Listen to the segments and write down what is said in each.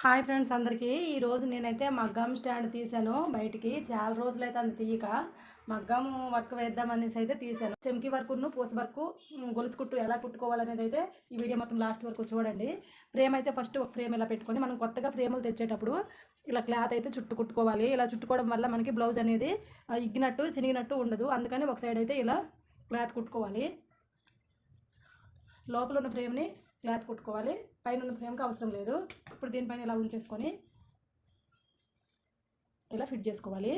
Hi friends అందరికీ. ఈరోజు నేనైతే మగ్గం స్టాండ్ తీసాను బయటికి చాలా రోజులైతే అంత తీయక మగ్గం వర్క్ వేద్దామనేసి అయితే తీసాను చెంకి వర్క్ను పూస వర్క్ గొలుసు కుట్టు ఎలా కుట్టుకోవాలనేది అయితే ఈ వీడియో మొత్తం లాస్ట్ వరకు చూడండి. ఫ్రేమ్ అయితే ఫస్ట్ ఒక ఫ్రేమ్ ఇలా పెట్టుకొని మనం కొత్తగా ఫ్రేములు తెచ్చేటప్పుడు ఇలా క్లాత్ అయితే చుట్టు కుట్టుకోవాలి. ఇలా చుట్టుకోవడం వల్ల మనకి బ్లౌజ్ అనేది ఇగ్గినట్టు చినిగినట్టు ఉండదు. అందుకని ఒక సైడ్ అయితే ఇలా క్లాత్ కుట్టుకోవాలి. లోపల ఉన్న ఫ్రేమ్ని క్లాత్ కుట్టుకోవాలి. పైన ఉన్న ఫ్రేమ్కి అవసరం లేదు. ఇప్పుడు దీనిపైన ఇలా ఉంచేసుకొని ఇలా ఫిట్ చేసుకోవాలి.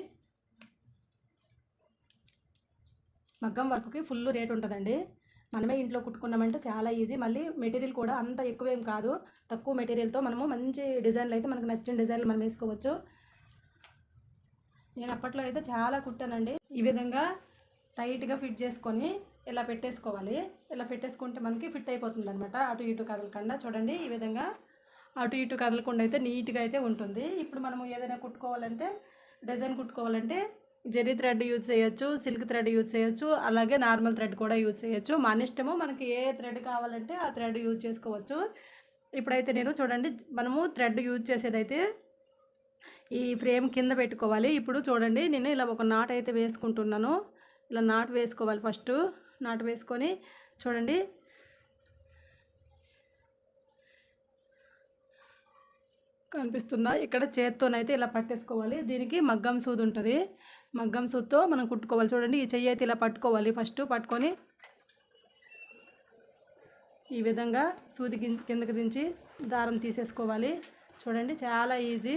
మగ్గం వర్క్కి ఫుల్ రేట్ ఉంటుందండి. మనమే ఇంట్లో కుట్టుకున్నామంటే చాలా ఈజీ. మళ్ళీ మెటీరియల్ కూడా అంత ఎక్కువ ఏం కాదు. తక్కువ మెటీరియల్తో మనము మంచి డిజైన్లు అయితే మనకు నచ్చిన డిజైన్లు మనం వేసుకోవచ్చు. నేను అప్పట్లో అయితే చాలా కుట్టానండి. ఈ విధంగా టైట్గా ఫిట్ చేసుకొని ఇలా పెట్టేసుకోవాలి. ఇలా పెట్టేసుకుంటే మనకి ఫిట్ అయిపోతుంది అనమాట అటు ఇటు కదలకుండా చూడండి ఈ విధంగా. అటు ఇటు కదలకుండా అయితే నీట్గా అయితే ఉంటుంది. ఇప్పుడు మనము ఏదైనా కుట్టుకోవాలంటే డిజైన్ కుట్టుకోవాలంటే జెరీ థ్రెడ్ యూజ్ చేయొచ్చు సిల్క్ థ్రెడ్ యూజ్ చేయొచ్చు అలాగే నార్మల్ థ్రెడ్ కూడా యూజ్ చేయొచ్చు. మన ఇష్టము మనకి ఏ థ్రెడ్ కావాలంటే ఆ థ్రెడ్ యూజ్ చేసుకోవచ్చు. ఇప్పుడైతే నేను చూడండి మనము థ్రెడ్ యూజ్ చేసేదైతే ఈ ఫ్రేమ్ కింద పెట్టుకోవాలి. ఇప్పుడు చూడండి నేను ఇలా ఒక నాట్ అయితే వేసుకుంటున్నాను. ఇలా నాట్ వేసుకోవాలి ఫస్ట్. నాటు వేసుకొని చూడండి. కనిపిస్తుందా? ఇక్కడ చేత్తోనైతే ఇలా పట్టేసుకోవాలి. దీనికి మగ్గం సూది ఉంటుంది. మగ్గం సూదితో మనం కుట్టుకోవాలి. చూడండి ఈ చెయ్యి అయితే ఇలా పట్టుకోవాలి. ఫస్ట్ పట్టుకొని ఈ విధంగా సూది కిందకి దించి దారం తీసేసుకోవాలి. చూడండి చాలా ఈజీ.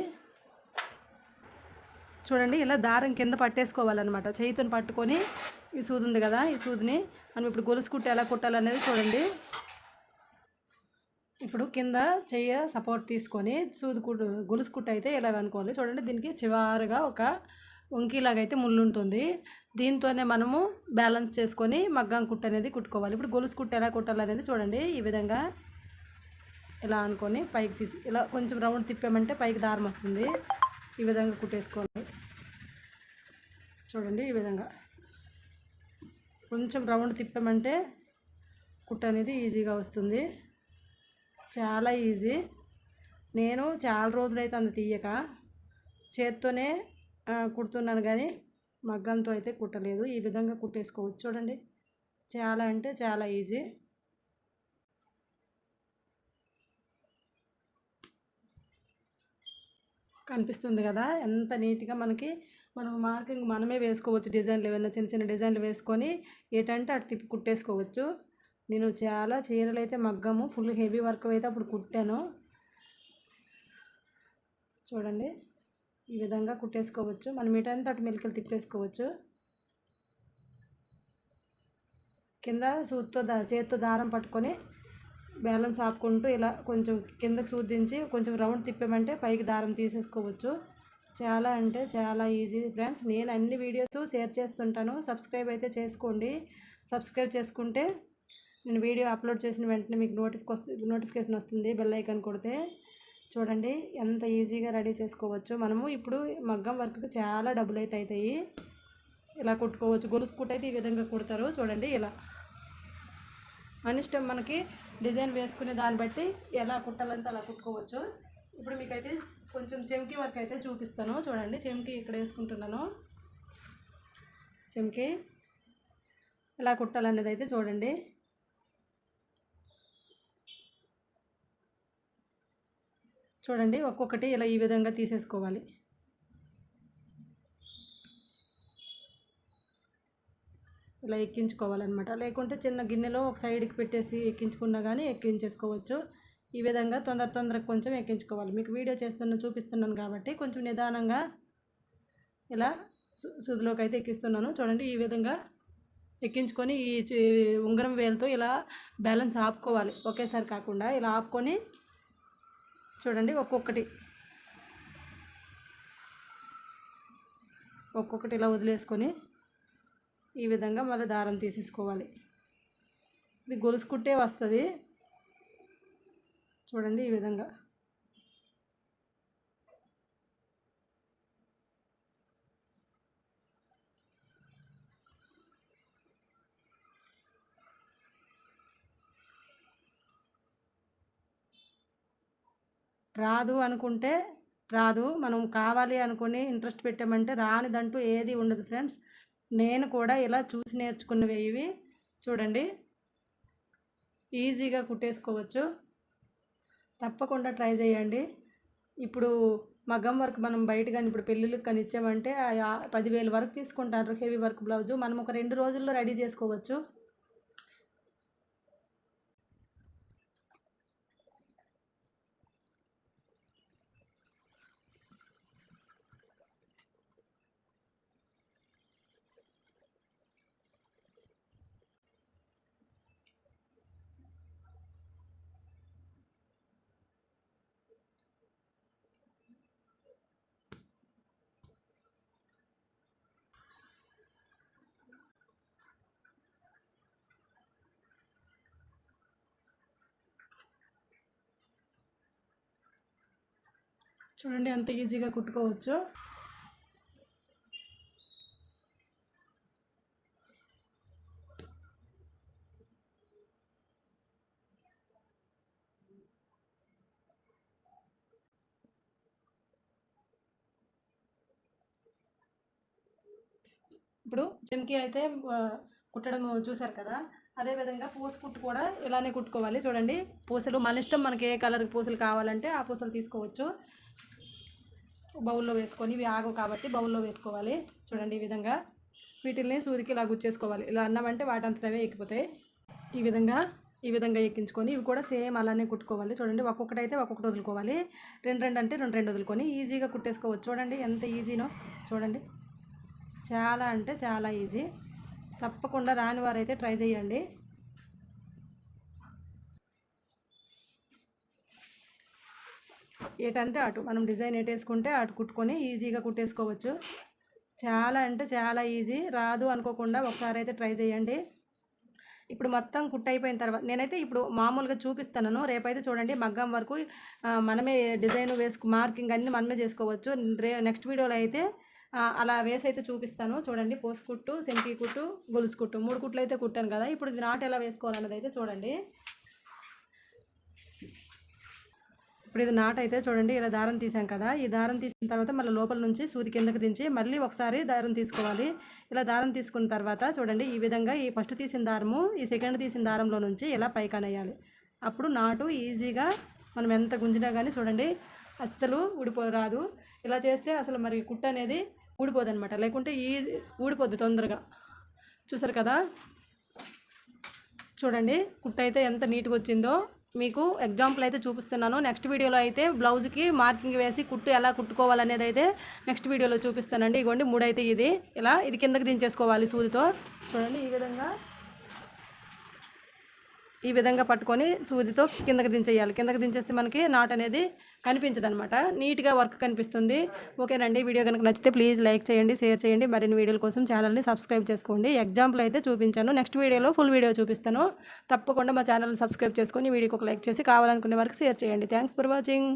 చూడండి ఇలా దారం కింద పట్టేసుకోవాలన్నమాట. చేతిని పట్టుకొని ఈ సూది ఉంది కదా ఈ సూదిని మనం ఇప్పుడు గొలుసు కుట్టి ఎలా కుట్టాలనేది చూడండి. ఇప్పుడు కింద చెయ్య సపోర్ట్ తీసుకొని సూది కుట్టు గొలుసు కుట్టు అయితే ఇలా అనుకోవాలి. చూడండి దీనికి చివరగా ఒక వంకీలాగైతే అయితే ముళ్ళు ఉంటుంది దీంతోనే మనము బ్యాలెన్స్ చేసుకొని మగ్గం కుట్టు అనేది కుట్టుకోవాలి. ఇప్పుడు గొలుసు కుట్టు ఎలా కుట్టాలనేది చూడండి. ఈ విధంగా ఇలా అనుకొని పైకి తీసి ఇలా కొంచెం రౌండ్ తిప్పామంటే పైకి దారం వస్తుంది. ఈ విధంగా కుట్టేసుకోవాలి. చూడండి ఈ విధంగా. కొంచెం రౌండ్ తిప్పామంటే కుట్ట అనేది ఈజీగా వస్తుంది. చాలా ఈజీ. నేను చాలా రోజులైతే అంత తీయక చేత్తోనే కుడుతున్నాను కానీ మగ్గంతో అయితే కుట్టలేదు. ఈ విధంగా కుట్టేసుకోవచ్చు చూడండి. చాలా అంటే చాలా ఈజీ. కనిపిస్తుంది కదా ఎంత నీట్గా మనకి మనం మార్కింగ్ మనమే వేసుకోవచ్చు. డిజైన్లు ఏమైనా చిన్న చిన్న డిజైన్లు వేసుకొని ఏటంటే అటు తిప్పి కుట్టేసుకోవచ్చు. నేను చాలా చీరలు అయితే మగ్గము. ఫుల్ హెవీ వర్క్ అయితే అప్పుడు కుట్టాను. చూడండి. ఈ విధంగా కుట్టేసుకోవచ్చు. మనం ఇటంతా అటు మెలికలు తిప్పేసుకోవచ్చు. కింద సూత్తో దా చేత్తో దారం పట్టుకొని బ్యాలెన్స్ ఆపుకుంటూ ఇలా కొంచెం కిందకి సూదించి కొంచెం రౌండ్ తిప్పామంటే పైకి దారం తీసేసుకోవచ్చు. చాలా అంటే చాలా ఈజీ ఫ్రెండ్స్. నేను అన్ని వీడియోస్ షేర్ చేస్తుంటాను. సబ్స్క్రైబ్ అయితే చేసుకోండి. సబ్స్క్రైబ్ చేసుకుంటే నేను వీడియో అప్లోడ్ చేసిన వెంటనే మీకు నోటిఫిక్ నోటిఫికేషన్ వస్తుంది. బెల్ ఐకాన్ కొడితే చూడండి ఎంత ఈజీగా రెడీ చేసుకోవచ్చు. మనము ఇప్పుడు మగ్గం వర్క్కి చాలా డబ్బులు అయితే అవుతాయి ఇలా కుట్టుకోవచ్చు. గొలుసు కుట్టు అయితే ఈ విధంగా కుడతారు. చూడండి ఇలా. అనిష్టం మనకి డిజైన్ వేసుకునే దాన్ని బట్టి ఎలా కుట్టాలంటే అలా కుట్టుకోవచ్చు. ఇప్పుడు మీకైతే కొంచెం చెంకి వర్క్ అయితే చూపిస్తాను. చూడండి చెంకి ఇక్కడ వేసుకుంటున్నాను. చెంకి ఎలా కుట్టాలనేది అయితే చూడండి. చూడండి ఒక్కొక్కటి ఇలా ఈ విధంగా తీసేసుకోవాలి. ఇలా ఎక్కించుకోవాలన్నమాట. లేకుంటే చిన్న గిన్నెలో ఒక సైడ్కి పెట్టేసి ఎక్కించుకున్నా కానీ ఎక్కించేసుకోవచ్చు. ఈ విధంగా తొందర తొందరగా కొంచెం ఎక్కించుకోవాలి. మీకు వీడియో చేస్తున్న చూపిస్తున్నాను కాబట్టి కొంచెం నిదానంగా ఇలా సు- సూదిలోకి అయితే ఎక్కిస్తున్నాను. చూడండి ఈ విధంగా ఎక్కించుకొని ఈ ఉంగరం వేలతో ఇలా బ్యాలెన్స్ ఆపుకోవాలి. ఒకేసారి కాకుండా ఇలా ఆపుకొని చూడండి ఒక్కొక్కటి ఒక్కొక్కటి ఇలా వదిలేసుకొని ఈ విధంగా మళ్ళీ దారం తీసేసుకోవాలి. ఇది గొలుసుకుంటే వస్తుంది. చూడండి ఈ విధంగా. రాదు అనుకుంటే రాదు. మనం కావాలి అనుకుని ఇంట్రెస్ట్ పెట్టామంటే రానిదంటూ ఏది ఉండదు ఫ్రెండ్స్. నేను కూడా ఇలా చూసి నేర్చుకున్నవి ఇవి. చూడండి. ఈజీగా కుట్టేసుకోవచ్చు. తప్పకుండా ట్రై చేయండి. ఇప్పుడు మగ్గం వర్క్ మనం బయట కానీ ఇప్పుడు పెళ్ళిళ్ళకి కానీ ఇచ్చామంటే పదివేలు వరకు తీసుకుంటారు హెవీ వర్క్ బ్లౌజు. మనం ఒక రెండు రోజుల్లో రెడీ చేసుకోవచ్చు. చూడండి అంత ఈజీగా కుట్టుకోవచ్చు. ఇప్పుడు చెంకి అయితే కుట్టడం చూసారు కదా? అదేవిధంగా పూస కుట్టు కూడా ఇలానే కుట్టుకోవాలి. చూడండి పూసలు మన ఇష్టం మనకి ఏ కలర్ పూసలు కావాలంటే ఆ పూసలు తీసుకోవచ్చు. బౌల్లో వేసుకొని ఇవి ఆగవు కాబట్టి బౌల్లో వేసుకోవాలి. చూడండి ఈ విధంగా. వీటిల్ని సూదికి ఇలా గుచ్చేసుకోవాలి. ఇలా అన్నామంటే వాటంతటవే ఎక్కిపోతాయి. ఈ విధంగా ఈ విధంగా ఎక్కించుకొని ఇవి కూడా సేమ్ అలానే కుట్టుకోవాలి. చూడండి ఒక్కొక్కటి అయితే ఒక్కొక్కటి వదులుకోవాలి. రెండు రెండు అంటే రెండు రెండు వదులుకొని ఈజీగా కుట్టేసుకోవచ్చు. చూడండి ఎంత ఈజీనో. చూడండి. చాలా అంటే చాలా ఈజీ. తప్పకుండా రాని వారైతే ట్రై చేయండి. ఏటంటే అటు మనం డిజైన్ ఎటేసుకుంటే అటు కుట్టుకొని ఈజీగా కుట్టేసుకోవచ్చు. చాలా అంటే చాలా ఈజీ. రాదు అనుకోకుండా ఒకసారి అయితే ట్రై చేయండి. ఇప్పుడు మొత్తం కుట్ అయిపోయిన తర్వాత నేనైతే ఇప్పుడు మామూలుగా చూపిస్తాను రేపైతే చూడండి మగ్గం వరకు మనమే డిజైన్ వేసుకు మార్కింగ్ అన్నీ మనమే చేసుకోవచ్చు. రే నెక్స్ట్ వీడియోలో అయితే అలా వేసి అయితే చూపిస్తాను. చూడండి పోసు కుట్టు సెంపీ కుట్టు గొలుసు కుట్టు. మూడు కుట్లు అయితే కుట్టాను కదా. ఇప్పుడు ఇది నాటు ఎలా వేసుకోవాలన్నది అయితే చూడండి. ఇప్పుడు ఇది నాట్ అయితే చూడండి ఇలా దారం తీసాం కదా. ఈ దారం తీసిన తర్వాత మళ్ళీ లోపల నుంచి సూది కిందకి దించి మళ్ళీ ఒకసారి దారం తీసుకోవాలి. ఇలా దారం తీసుకున్న తర్వాత చూడండి ఈ విధంగా ఈ ఫస్ట్ తీసిన దారము ఈ సెకండ్ తీసిన దారంలో నుంచి ఇలా పైకనేయాలి అప్పుడు నాటు ఈజీగా మనం ఎంత గుంజినా కానీ చూడండి అస్సలు ఊడిపో రాదు. ఇలా చేస్తే అసలు మరి కుట్ట అనేది ఊడిపోదు అనమాట లేకుంటే ఈ ఊడిపోద్ది తొందరగా. చూసారు కదా? చూడండి కుట్ట అయితే ఎంత నీట్గా వచ్చిందో. మీకు ఎగ్జాంపుల్ అయితే చూపిస్తున్నాను. నెక్స్ట్ వీడియోలో అయితే బ్లౌజ్కి మార్కింగ్ వేసి కుట్టు ఎలా కుట్టుకోవాలనేది అయితే నెక్స్ట్ వీడియోలో చూపిస్తానండి. ఇగోండి మూడు అయితే ఇది. ఇలా ఇది కిందకి దించేసుకోవాలి సూదితో. చూడండి ఈ విధంగా ఈ విధంగా పట్టుకొని సూదితో కిందకి దించేయాలి. కిందకి దించేస్తే మనకి నాట్ అనేది కనిపించదు అనమాట నీట్గా వర్క్ కనిపిస్తుంది. ఓకేనండి. వీడియో కనుక నచ్చితే ప్లీజ్ లైక్ చేయండి షేర్ చేయండి. మరిన్ని వీడియోల కోసం ఛానల్ని సబ్స్క్రైబ్ చేసుకోండి. ఎగ్జాంపుల్ అయితే చూపించాను. నెక్స్ట్ వీడియోలో ఫుల్ వీడియో చూపిస్తాను. తప్పకుండా మా ఛానల్ని సబ్స్క్రైబ్ చేసుకొని వీడియోకి ఒక లైక్ చేసి కావాలనుకునే వరకు షేర్ చేయండి. Thanks for watching.